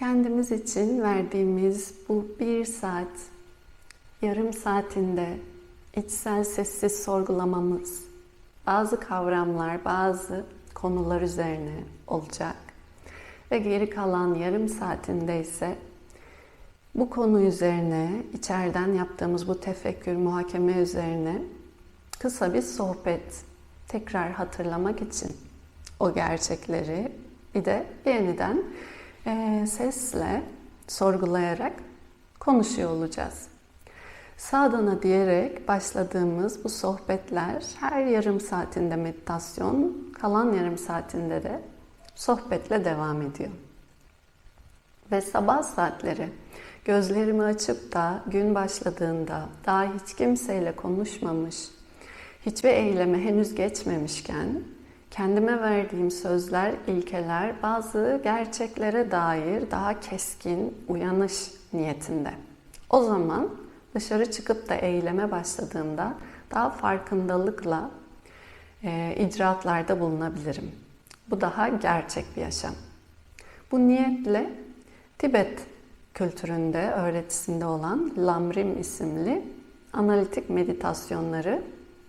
Kendimiz için verdiğimiz bu bir saat, yarım saatinde içsel sessiz sorgulamamız, bazı kavramlar, bazı konular üzerine olacak. Ve geri kalan yarım saatinde ise bu konu üzerine, içeriden yaptığımız bu tefekkür, muhakeme üzerine kısa bir sohbet, tekrar hatırlamak için o gerçekleri bir de yeniden e, sesle sorgulayarak konuşuyor olacağız. Sadana diyerek başladığımız bu sohbetler her yarım saatinde meditasyon, kalan yarım saatinde de sohbetle devam ediyor. Ve sabah saatleri gözlerimi açıp da gün başladığında daha hiç kimseyle konuşmamış, hiçbir eyleme henüz geçmemişken kendime verdiğim sözler, ilkeler bazı gerçeklere dair daha keskin uyanış niyetinde. O zaman dışarı çıkıp da eyleme başladığımda daha farkındalıkla e, icraatlarda bulunabilirim. Bu daha gerçek bir yaşam. Bu niyetle Tibet kültüründe, öğretisinde olan Lamrim isimli analitik meditasyonları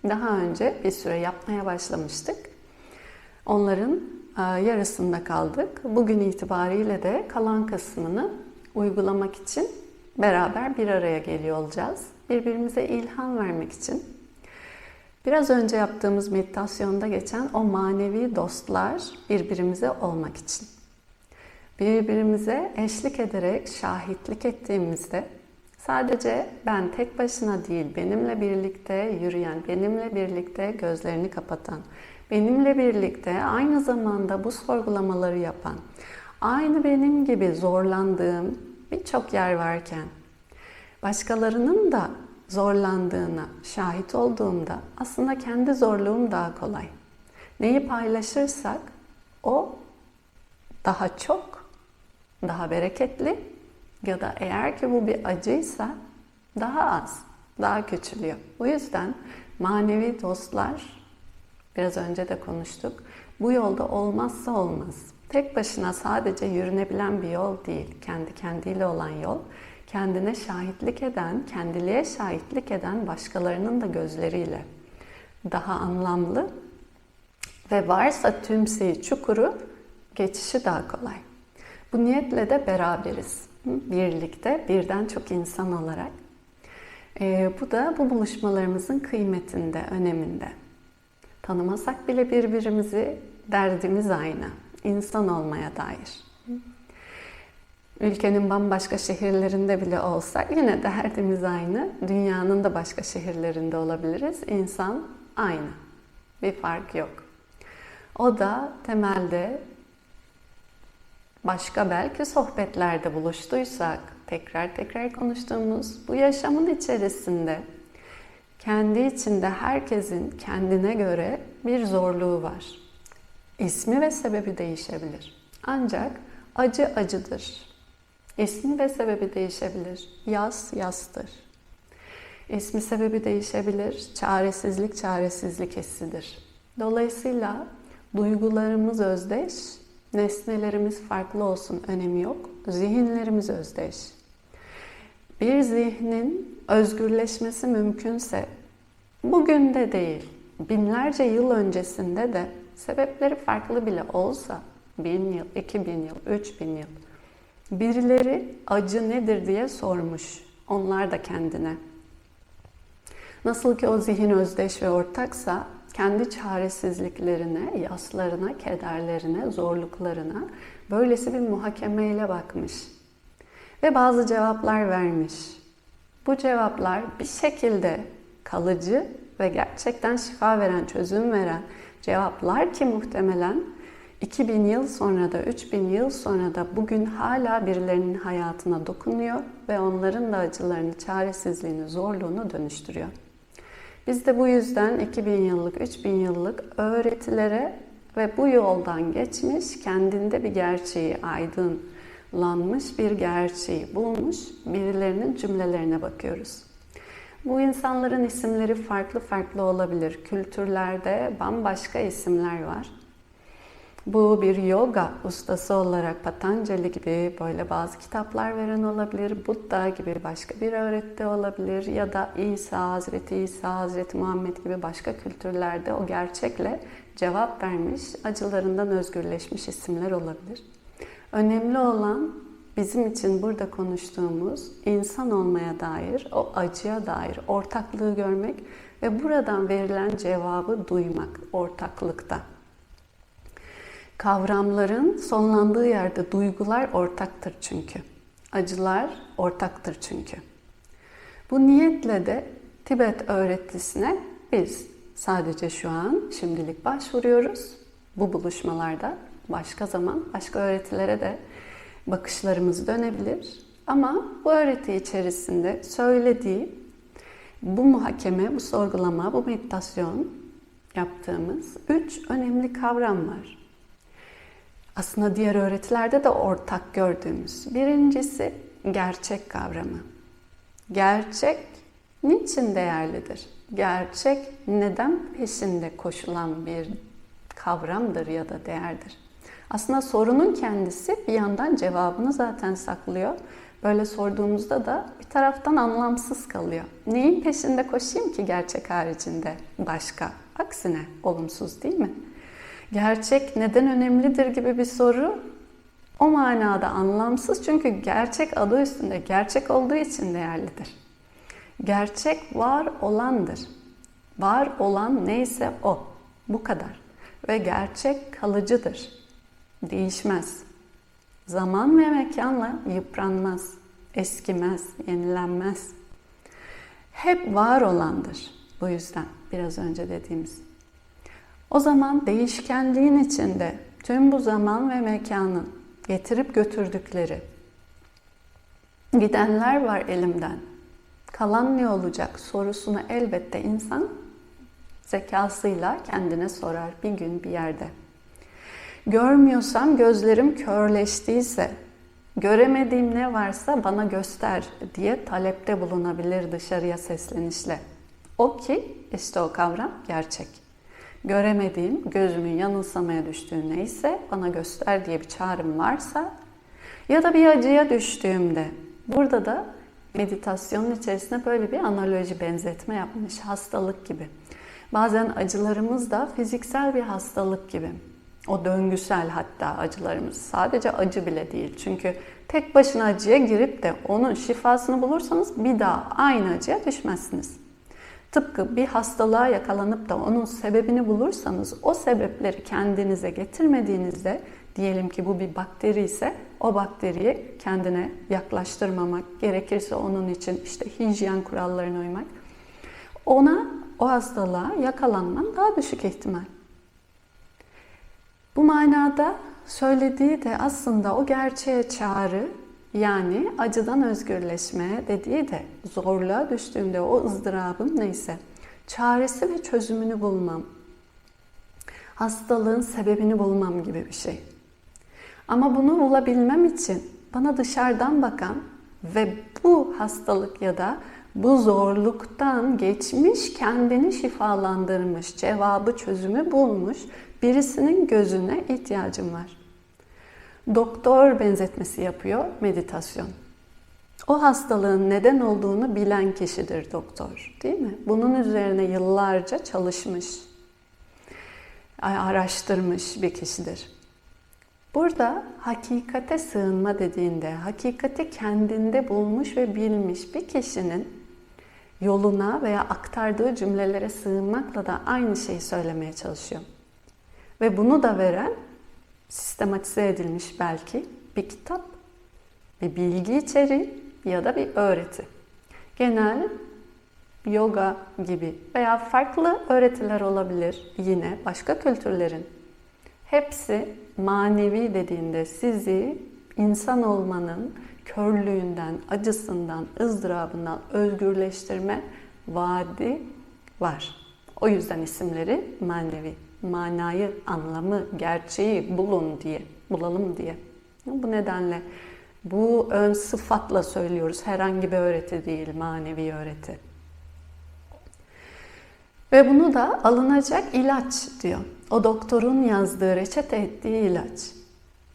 daha önce bir süre yapmaya başlamıştık. Onların e, yarısında kaldık. Bugün itibariyle de kalan kısmını uygulamak için beraber bir araya geliyor olacağız. Birbirimize ilham vermek için. Biraz önce yaptığımız meditasyonda geçen o manevi dostlar birbirimize olmak için. Birbirimize eşlik ederek şahitlik ettiğimizde sadece ben tek başına değil, benimle birlikte yürüyen, benimle birlikte gözlerini kapatan, benimle birlikte aynı zamanda bu sorgulamaları yapan, aynı benim gibi zorlandığım birçok yer varken başkalarının da zorlandığına şahit olduğumda aslında kendi zorluğum daha kolay. Neyi paylaşırsak o daha çok, daha bereketli ya da eğer ki bu bir acıysa daha az, daha küçülüyor. Bu yüzden manevi dostlar biraz önce de konuştuk. Bu yolda olmazsa olmaz. Tek başına sadece yürünebilen bir yol değil, kendi kendiyle olan yol. Kendine şahitlik eden, kendiliğe şahitlik eden başkalarının da gözleriyle daha anlamlı ve varsa tümseyi çukuru geçişi daha kolay. Bu niyetle de beraberiz. Birlikte, birden çok insan olarak. Ee, bu da bu buluşmalarımızın kıymetinde, öneminde. Tanımasak bile birbirimizi derdimiz aynı. İnsan olmaya dair. Ülkenin bambaşka şehirlerinde bile olsak yine derdimiz aynı. Dünyanın da başka şehirlerinde olabiliriz. İnsan aynı. Bir fark yok. O da temelde başka belki sohbetlerde buluştuysak, tekrar tekrar konuştuğumuz bu yaşamın içerisinde kendi içinde herkesin kendine göre bir zorluğu var. İsmi ve sebebi değişebilir. Ancak acı acıdır. İsmi ve sebebi değişebilir. Yas yastır. İsmi sebebi değişebilir. Çaresizlik çaresizlik hissidir. Dolayısıyla duygularımız özdeş, nesnelerimiz farklı olsun önemi yok. Zihinlerimiz özdeş. Bir zihnin özgürleşmesi mümkünse bugün de değil, binlerce yıl öncesinde de sebepleri farklı bile olsa bin yıl, iki bin yıl, üç bin yıl birileri acı nedir diye sormuş. Onlar da kendine. Nasıl ki o zihin özdeş ve ortaksa kendi çaresizliklerine, yaslarına, kederlerine, zorluklarına böylesi bir muhakemeyle bakmış. Ve bazı cevaplar vermiş. Bu cevaplar bir şekilde kalıcı ve gerçekten şifa veren, çözüm veren cevaplar ki muhtemelen 2000 yıl sonra da 3000 yıl sonra da bugün hala birilerinin hayatına dokunuyor ve onların da acılarını, çaresizliğini, zorluğunu dönüştürüyor. Biz de bu yüzden 2000 yıllık, 3000 yıllık öğretilere ve bu yoldan geçmiş, kendinde bir gerçeği aydınlanmış bir gerçeği bulmuş birilerinin cümlelerine bakıyoruz. Bu insanların isimleri farklı farklı olabilir. Kültürlerde bambaşka isimler var. Bu bir yoga ustası olarak Patanjali gibi böyle bazı kitaplar veren olabilir. Buddha gibi başka bir öğreti olabilir. Ya da İsa, Hazreti İsa, Hazreti Muhammed gibi başka kültürlerde o gerçekle cevap vermiş, acılarından özgürleşmiş isimler olabilir. Önemli olan bizim için burada konuştuğumuz insan olmaya dair, o acıya dair ortaklığı görmek ve buradan verilen cevabı duymak ortaklıkta. Kavramların sonlandığı yerde duygular ortaktır çünkü. Acılar ortaktır çünkü. Bu niyetle de Tibet öğretisine biz sadece şu an şimdilik başvuruyoruz. Bu buluşmalarda başka zaman başka öğretilere de bakışlarımız dönebilir. Ama bu öğreti içerisinde söylediği bu muhakeme, bu sorgulama, bu meditasyon yaptığımız üç önemli kavram var. Aslında diğer öğretilerde de ortak gördüğümüz. Birincisi gerçek kavramı. Gerçek niçin değerlidir? Gerçek neden peşinde koşulan bir kavramdır ya da değerdir? Aslında sorunun kendisi bir yandan cevabını zaten saklıyor. Böyle sorduğumuzda da bir taraftan anlamsız kalıyor. Neyin peşinde koşayım ki gerçek haricinde başka? Aksine olumsuz değil mi? Gerçek neden önemlidir gibi bir soru o manada anlamsız çünkü gerçek adı üstünde gerçek olduğu için değerlidir. Gerçek var olandır. Var olan neyse o. Bu kadar. Ve gerçek kalıcıdır. Değişmez. Zaman ve mekanla yıpranmaz, eskimez, yenilenmez. Hep var olandır. Bu yüzden biraz önce dediğimiz. O zaman değişkenliğin içinde tüm bu zaman ve mekanın getirip götürdükleri gidenler var elimden. Kalan ne olacak sorusunu elbette insan zekasıyla kendine sorar bir gün bir yerde. Görmüyorsam gözlerim körleştiyse, göremediğim ne varsa bana göster diye talepte bulunabilir dışarıya seslenişle. O ki işte o kavram gerçek. Göremediğim, gözümün yanılsamaya düştüğü neyse bana göster diye bir çağrım varsa ya da bir acıya düştüğümde burada da meditasyonun içerisinde böyle bir analoji benzetme yapmış hastalık gibi. Bazen acılarımız da fiziksel bir hastalık gibi. O döngüsel hatta acılarımız. Sadece acı bile değil. Çünkü tek başına acıya girip de onun şifasını bulursanız bir daha aynı acıya düşmezsiniz. Tıpkı bir hastalığa yakalanıp da onun sebebini bulursanız o sebepleri kendinize getirmediğinizde diyelim ki bu bir bakteri ise o bakteriyi kendine yaklaştırmamak, gerekirse onun için işte hijyen kurallarına uymak. Ona o hastalığa yakalanman daha düşük ihtimal. Bu manada söylediği de aslında o gerçeğe çağrı yani acıdan özgürleşme dediği de zorluğa düştüğümde o ızdırabım neyse çaresi ve çözümünü bulmam. Hastalığın sebebini bulmam gibi bir şey. Ama bunu bulabilmem için bana dışarıdan bakan ve bu hastalık ya da bu zorluktan geçmiş, kendini şifalandırmış, cevabı, çözümü bulmuş birisinin gözüne ihtiyacım var. Doktor benzetmesi yapıyor meditasyon. O hastalığın neden olduğunu bilen kişidir doktor, değil mi? Bunun üzerine yıllarca çalışmış, araştırmış bir kişidir. Burada hakikate sığınma dediğinde, hakikati kendinde bulmuş ve bilmiş bir kişinin yoluna veya aktardığı cümlelere sığınmakla da aynı şeyi söylemeye çalışıyor. Ve bunu da veren sistematize edilmiş belki bir kitap, bir bilgi içeriği ya da bir öğreti. Genel yoga gibi veya farklı öğretiler olabilir yine başka kültürlerin. Hepsi manevi dediğinde sizi insan olmanın körlüğünden, acısından, ızdırabından özgürleştirme vaadi var. O yüzden isimleri manevi. Manayı, anlamı, gerçeği bulun diye, bulalım diye. Bu nedenle bu ön sıfatla söylüyoruz. Herhangi bir öğreti değil, manevi öğreti. Ve bunu da alınacak ilaç diyor. o doktorun yazdığı, reçete ettiği ilaç.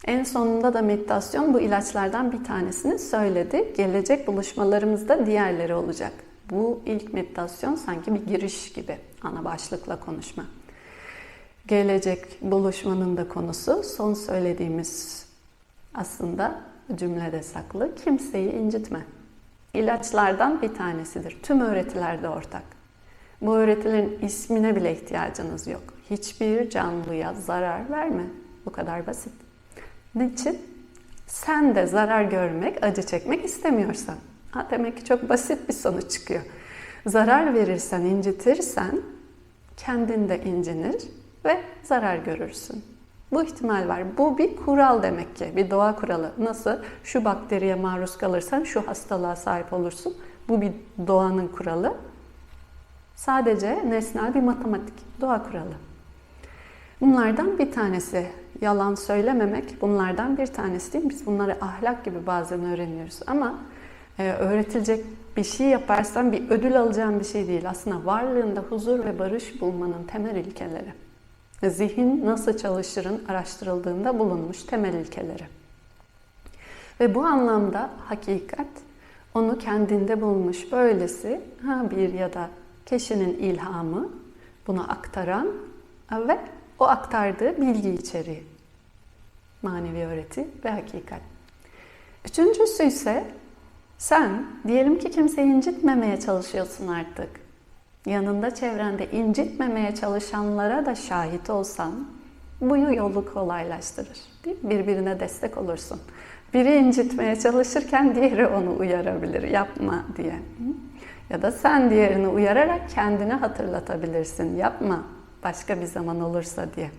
En sonunda da meditasyon bu ilaçlardan bir tanesini söyledi. Gelecek buluşmalarımızda diğerleri olacak. Bu ilk meditasyon sanki bir giriş gibi ana başlıkla konuşma. Gelecek buluşmanın da konusu son söylediğimiz aslında cümlede saklı kimseyi incitme. İlaçlardan bir tanesidir. Tüm öğretilerde ortak. Bu öğretilerin ismine bile ihtiyacınız yok. Hiçbir canlıya zarar verme. Bu kadar basit. Niçin? Sen de zarar görmek, acı çekmek istemiyorsan. Ha, demek ki çok basit bir sonuç çıkıyor. Zarar verirsen, incitirsen kendin de incinir ve zarar görürsün. Bu ihtimal var. Bu bir kural demek ki, bir doğa kuralı. Nasıl şu bakteriye maruz kalırsan şu hastalığa sahip olursun. Bu bir doğanın kuralı. Sadece nesnel bir matematik, doğa kuralı. Bunlardan bir tanesi yalan söylememek bunlardan bir tanesi değil. Biz bunları ahlak gibi bazen öğreniyoruz ama e, öğretilecek bir şey yaparsan bir ödül alacağın bir şey değil. Aslında varlığında huzur ve barış bulmanın temel ilkeleri. Zihin nasıl çalışırın araştırıldığında bulunmuş temel ilkeleri. Ve bu anlamda hakikat onu kendinde bulmuş böylesi ha bir ya da kişinin ilhamı bunu aktaran ve o aktardığı bilgi içeriği. Manevi öğreti ve hakikat. Üçüncüsü ise sen diyelim ki kimseyi incitmemeye çalışıyorsun artık. Yanında çevrende incitmemeye çalışanlara da şahit olsan bu yolu kolaylaştırır. Değil mi? Birbirine destek olursun. Biri incitmeye çalışırken diğeri onu uyarabilir. Yapma diye. Ya da sen diğerini uyararak kendine hatırlatabilirsin. Yapma başka bir zaman olursa diye.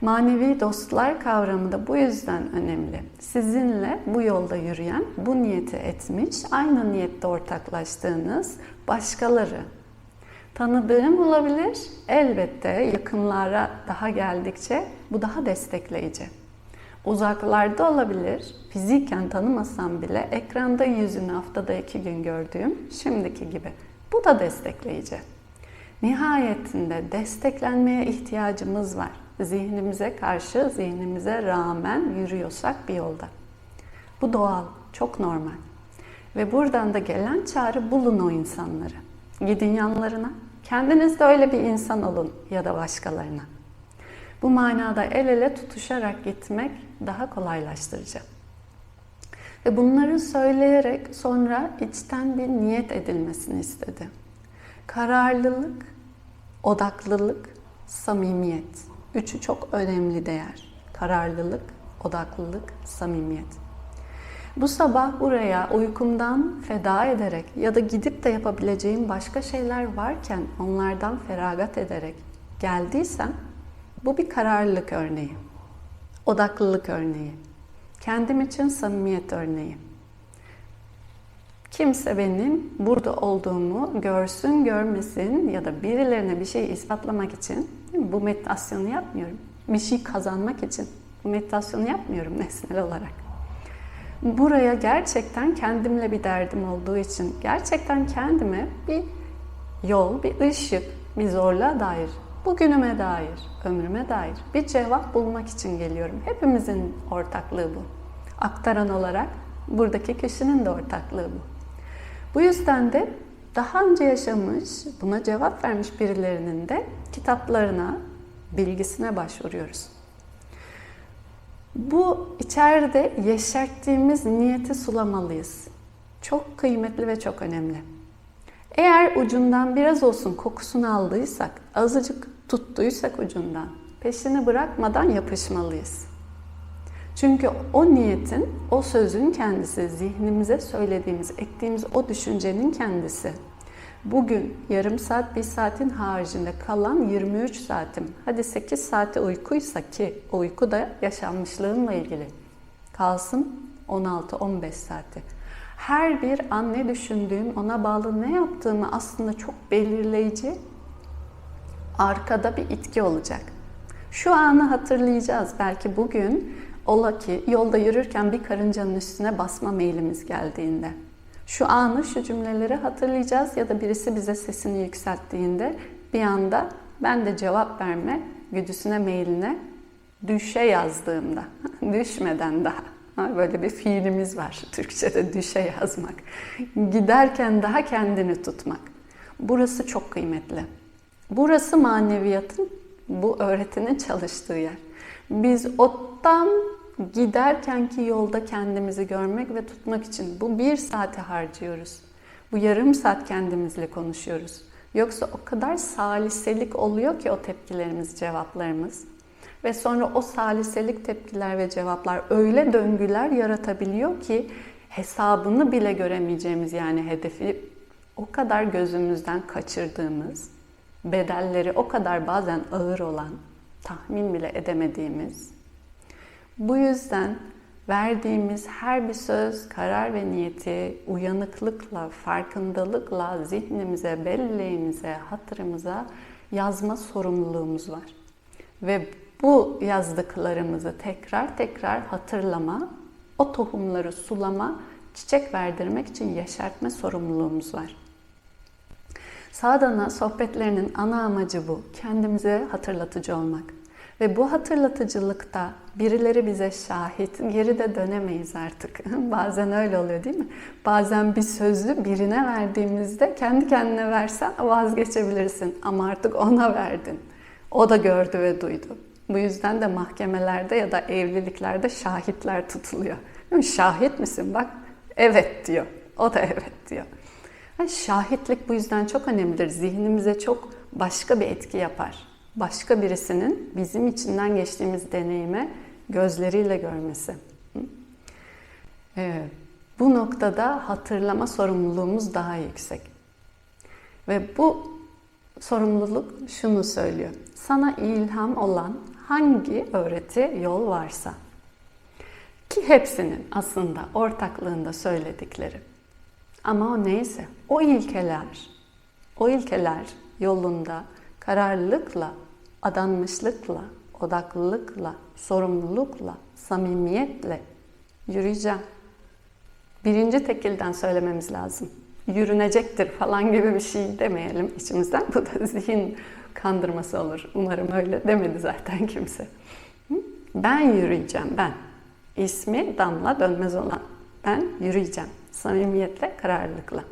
Manevi dostlar kavramı da bu yüzden önemli. Sizinle bu yolda yürüyen, bu niyeti etmiş, aynı niyette ortaklaştığınız başkaları. Tanıdığım olabilir, elbette yakınlara daha geldikçe bu daha destekleyici. Uzaklarda olabilir, fiziken tanımasam bile ekranda yüzünü haftada iki gün gördüğüm şimdiki gibi. Bu da destekleyici. Nihayetinde desteklenmeye ihtiyacımız var. Zihnimize karşı, zihnimize rağmen yürüyorsak bir yolda. Bu doğal, çok normal. Ve buradan da gelen çağrı bulun o insanları. Gidin yanlarına. Kendiniz de öyle bir insan olun ya da başkalarına. Bu manada el ele tutuşarak gitmek daha kolaylaştırıcı. Ve bunları söyleyerek sonra içten bir niyet edilmesini istedi. Kararlılık, odaklılık, samimiyet. Üçü çok önemli değer. Kararlılık, odaklılık, samimiyet. Bu sabah buraya uykumdan feda ederek ya da gidip de yapabileceğim başka şeyler varken onlardan feragat ederek geldiysem bu bir kararlılık örneği. Odaklılık örneği. Kendim için samimiyet örneği. Kimse benim burada olduğumu görsün, görmesin ya da birilerine bir şey ispatlamak için bu meditasyonu yapmıyorum. Bir şey kazanmak için bu meditasyonu yapmıyorum nesnel olarak. Buraya gerçekten kendimle bir derdim olduğu için gerçekten kendime bir yol, bir ışık, bir zorluğa dair, bugünüme dair, ömrüme dair bir cevap bulmak için geliyorum. Hepimizin ortaklığı bu. Aktaran olarak buradaki kişinin de ortaklığı bu. Bu yüzden de daha önce yaşamış, buna cevap vermiş birilerinin de kitaplarına, bilgisine başvuruyoruz. Bu içeride yeşerttiğimiz niyeti sulamalıyız. Çok kıymetli ve çok önemli. Eğer ucundan biraz olsun kokusunu aldıysak, azıcık tuttuysak ucundan, peşini bırakmadan yapışmalıyız. Çünkü o niyetin, o sözün kendisi, zihnimize söylediğimiz, ektiğimiz o düşüncenin kendisi. Bugün yarım saat, bir saatin haricinde kalan 23 saatim. Hadi 8 saati uykuysa ki uyku da yaşanmışlığımla ilgili. Kalsın 16-15 saati. Her bir an ne düşündüğüm, ona bağlı ne yaptığımı aslında çok belirleyici arkada bir itki olacak. Şu anı hatırlayacağız. Belki bugün Ola ki yolda yürürken bir karıncanın üstüne basma meylimiz geldiğinde. Şu anı, şu cümleleri hatırlayacağız ya da birisi bize sesini yükselttiğinde bir anda ben de cevap verme güdüsüne, meyline düşe yazdığımda, düşmeden daha. Ha, Böyle bir fiilimiz var Türkçe'de düşe yazmak. Giderken daha kendini tutmak. Burası çok kıymetli. Burası maneviyatın, bu öğretinin çalıştığı yer. Biz ottan giderkenki yolda kendimizi görmek ve tutmak için bu bir saati harcıyoruz. Bu yarım saat kendimizle konuşuyoruz. Yoksa o kadar saliselik oluyor ki o tepkilerimiz, cevaplarımız. Ve sonra o saliselik tepkiler ve cevaplar öyle döngüler yaratabiliyor ki hesabını bile göremeyeceğimiz yani hedefi o kadar gözümüzden kaçırdığımız, bedelleri o kadar bazen ağır olan, tahmin bile edemediğimiz. Bu yüzden verdiğimiz her bir söz, karar ve niyeti uyanıklıkla, farkındalıkla zihnimize, belleğimize, hatırımıza yazma sorumluluğumuz var. Ve bu yazdıklarımızı tekrar tekrar hatırlama, o tohumları sulama, çiçek verdirmek için yeşertme sorumluluğumuz var. Sadana sohbetlerinin ana amacı bu. Kendimize hatırlatıcı olmak. Ve bu hatırlatıcılıkta birileri bize şahit, geri de dönemeyiz artık. Bazen öyle oluyor değil mi? Bazen bir sözü birine verdiğimizde kendi kendine versen vazgeçebilirsin. Ama artık ona verdin. O da gördü ve duydu. Bu yüzden de mahkemelerde ya da evliliklerde şahitler tutuluyor. Şahit misin? Bak evet diyor. O da evet diyor. Şahitlik bu yüzden çok önemlidir. Zihnimize çok başka bir etki yapar. Başka birisinin bizim içinden geçtiğimiz deneyime gözleriyle görmesi. Evet. Bu noktada hatırlama sorumluluğumuz daha yüksek. Ve bu sorumluluk şunu söylüyor. Sana ilham olan hangi öğreti yol varsa ki hepsinin aslında ortaklığında söyledikleri. Ama o neyse, o ilkeler, o ilkeler yolunda kararlılıkla, adanmışlıkla, odaklılıkla, sorumlulukla, samimiyetle yürüyeceğim. Birinci tekilden söylememiz lazım. Yürünecektir falan gibi bir şey demeyelim içimizden. Bu da zihin kandırması olur. Umarım öyle demedi zaten kimse. Ben yürüyeceğim, ben. İsmi Damla Dönmez olan. Ben yürüyeceğim. Samimiyetle, kararlılıkla.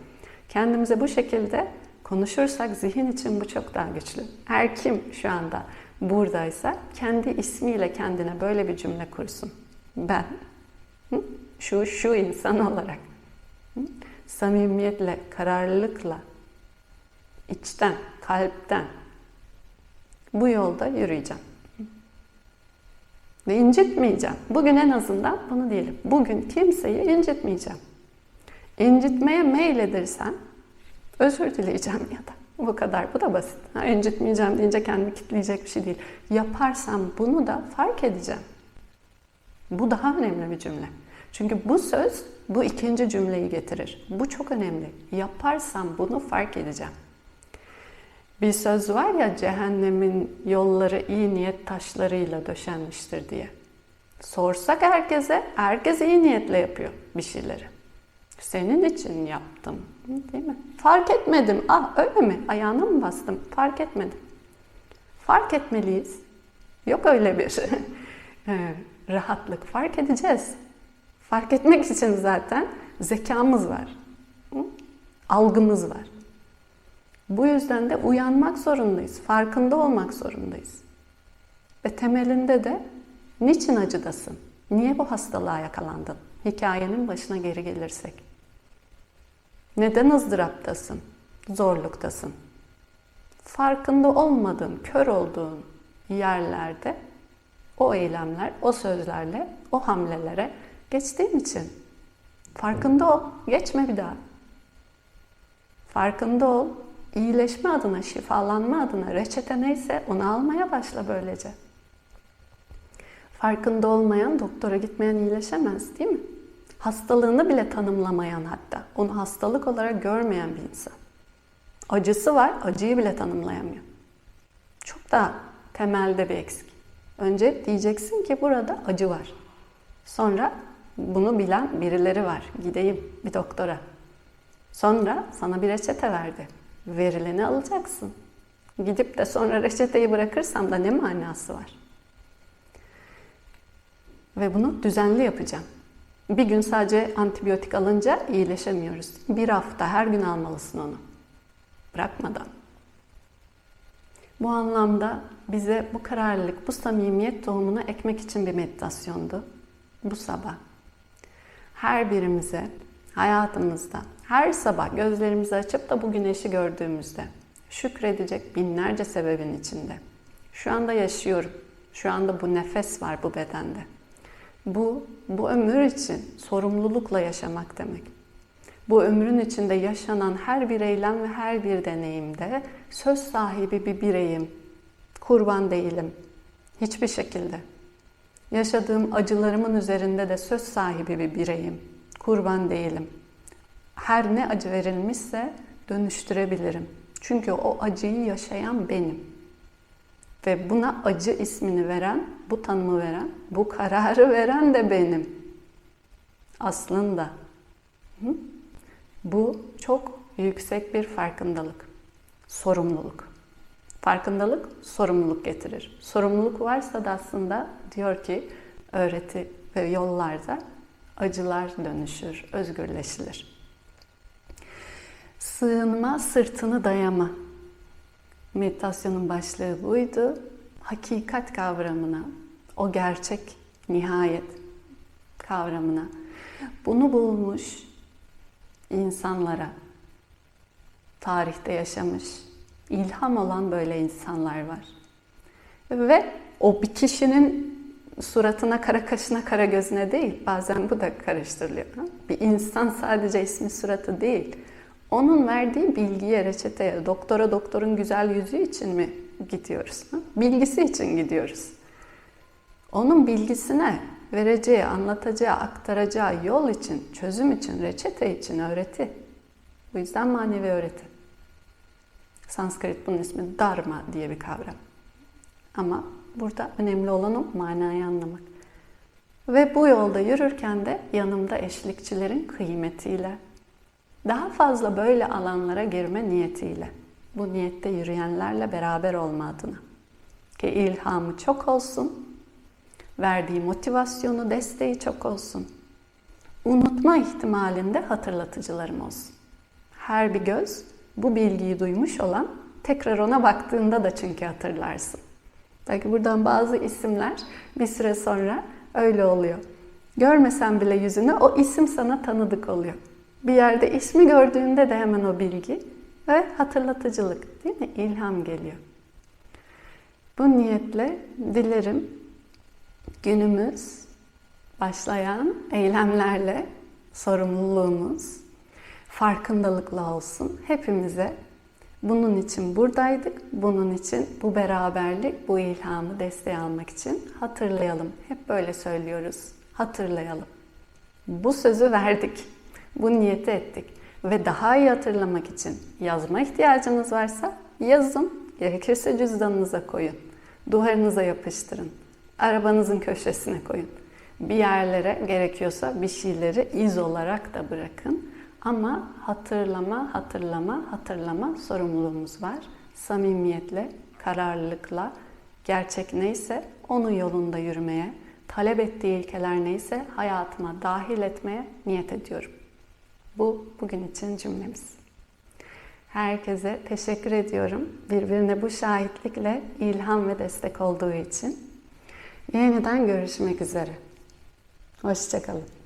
Kendimize bu şekilde konuşursak zihin için bu çok daha güçlü. Her kim şu anda buradaysa kendi ismiyle kendine böyle bir cümle kursun. Ben şu şu insan olarak samimiyetle, kararlılıkla, içten, kalpten bu yolda yürüyeceğim. Ve incitmeyeceğim. Bugün en azından bunu diyelim. Bugün kimseyi incitmeyeceğim. İncitmeye meyledirsen özür dileyeceğim ya da. Bu kadar. Bu da basit. Ha, incitmeyeceğim deyince kendimi kitleyecek bir şey değil. Yaparsam bunu da fark edeceğim. Bu daha önemli bir cümle. Çünkü bu söz bu ikinci cümleyi getirir. Bu çok önemli. Yaparsam bunu fark edeceğim. Bir söz var ya cehennemin yolları iyi niyet taşlarıyla döşenmiştir diye. Sorsak herkese, herkes iyi niyetle yapıyor bir şeyleri. Senin için yaptım. Değil mi? Fark etmedim. Ah öyle mi? Ayağına mı bastım? Fark etmedim. Fark etmeliyiz. Yok öyle bir rahatlık. Fark edeceğiz. Fark etmek için zaten zekamız var. Algımız var. Bu yüzden de uyanmak zorundayız. Farkında olmak zorundayız. Ve temelinde de niçin acıdasın? Niye bu hastalığa yakalandın? Hikayenin başına geri gelirsek. Neden ızdıraptasın? Zorluktasın. Farkında olmadığın, kör olduğun yerlerde o eylemler, o sözlerle, o hamlelere geçtiğin için. Farkında ol, geçme bir daha. Farkında ol, iyileşme adına, şifalanma adına reçete neyse onu almaya başla böylece. Farkında olmayan doktora gitmeyen iyileşemez değil mi? Hastalığını bile tanımlamayan hatta, onu hastalık olarak görmeyen bir insan. Acısı var, acıyı bile tanımlayamıyor. Çok daha temelde bir eksik. Önce diyeceksin ki burada acı var. Sonra bunu bilen birileri var. Gideyim bir doktora. Sonra sana bir reçete verdi. Verileni alacaksın. Gidip de sonra reçeteyi bırakırsam da ne manası var? Ve bunu düzenli yapacağım. Bir gün sadece antibiyotik alınca iyileşemiyoruz. Bir hafta her gün almalısın onu. Bırakmadan. Bu anlamda bize bu kararlılık, bu samimiyet tohumunu ekmek için bir meditasyondu. Bu sabah. Her birimize hayatımızda her sabah gözlerimizi açıp da bu güneşi gördüğümüzde şükredecek binlerce sebebin içinde. Şu anda yaşıyorum. Şu anda bu nefes var bu bedende. Bu, bu ömür için sorumlulukla yaşamak demek. Bu ömrün içinde yaşanan her bir eylem ve her bir deneyimde söz sahibi bir bireyim. Kurban değilim. Hiçbir şekilde. Yaşadığım acılarımın üzerinde de söz sahibi bir bireyim. Kurban değilim. Her ne acı verilmişse dönüştürebilirim. Çünkü o acıyı yaşayan benim. Ve buna acı ismini veren, bu tanımı veren, bu kararı veren de benim. Aslında. Hı? Bu çok yüksek bir farkındalık, sorumluluk. Farkındalık sorumluluk getirir. Sorumluluk varsa da aslında diyor ki öğreti ve yollarda acılar dönüşür, özgürleşilir. Sığınma, sırtını dayama. Meditasyonun başlığı buydu. Hakikat kavramına, o gerçek nihayet kavramına bunu bulmuş insanlara tarihte yaşamış, ilham olan böyle insanlar var. Ve o bir kişinin suratına, kara kaşına, kara gözüne değil, bazen bu da karıştırılıyor. Bir insan sadece ismi suratı değil, onun verdiği bilgiye, reçeteye, doktora doktorun güzel yüzü için mi gidiyoruz? Bilgisi için gidiyoruz. Onun bilgisine vereceği, anlatacağı, aktaracağı yol için, çözüm için, reçete için öğreti. Bu yüzden manevi öğreti. Sanskrit bunun ismi Dharma diye bir kavram. Ama burada önemli olan o manayı anlamak. Ve bu yolda yürürken de yanımda eşlikçilerin kıymetiyle, daha fazla böyle alanlara girme niyetiyle, bu niyette yürüyenlerle beraber olma adına. Ki ilhamı çok olsun, verdiği motivasyonu, desteği çok olsun. Unutma ihtimalinde hatırlatıcılarım olsun. Her bir göz bu bilgiyi duymuş olan tekrar ona baktığında da çünkü hatırlarsın. Belki buradan bazı isimler bir süre sonra öyle oluyor. Görmesen bile yüzünü o isim sana tanıdık oluyor. Bir yerde ismi gördüğünde de hemen o bilgi ve hatırlatıcılık değil mi? İlham geliyor. Bu niyetle dilerim günümüz başlayan eylemlerle sorumluluğumuz farkındalıkla olsun. Hepimize bunun için buradaydık. Bunun için bu beraberlik, bu ilhamı desteği almak için hatırlayalım. Hep böyle söylüyoruz. Hatırlayalım. Bu sözü verdik. Bu niyeti ettik. Ve daha iyi hatırlamak için yazma ihtiyacınız varsa yazın. Gerekirse cüzdanınıza koyun. Duvarınıza yapıştırın. Arabanızın köşesine koyun. Bir yerlere gerekiyorsa bir şeyleri iz olarak da bırakın. Ama hatırlama, hatırlama, hatırlama sorumluluğumuz var. Samimiyetle, kararlılıkla, gerçek neyse onun yolunda yürümeye, talep ettiği ilkeler neyse hayatıma dahil etmeye niyet ediyorum. Bu bugün için cümlemiz. Herkese teşekkür ediyorum. Birbirine bu şahitlikle ilham ve destek olduğu için. Yeniden görüşmek üzere. Hoşçakalın.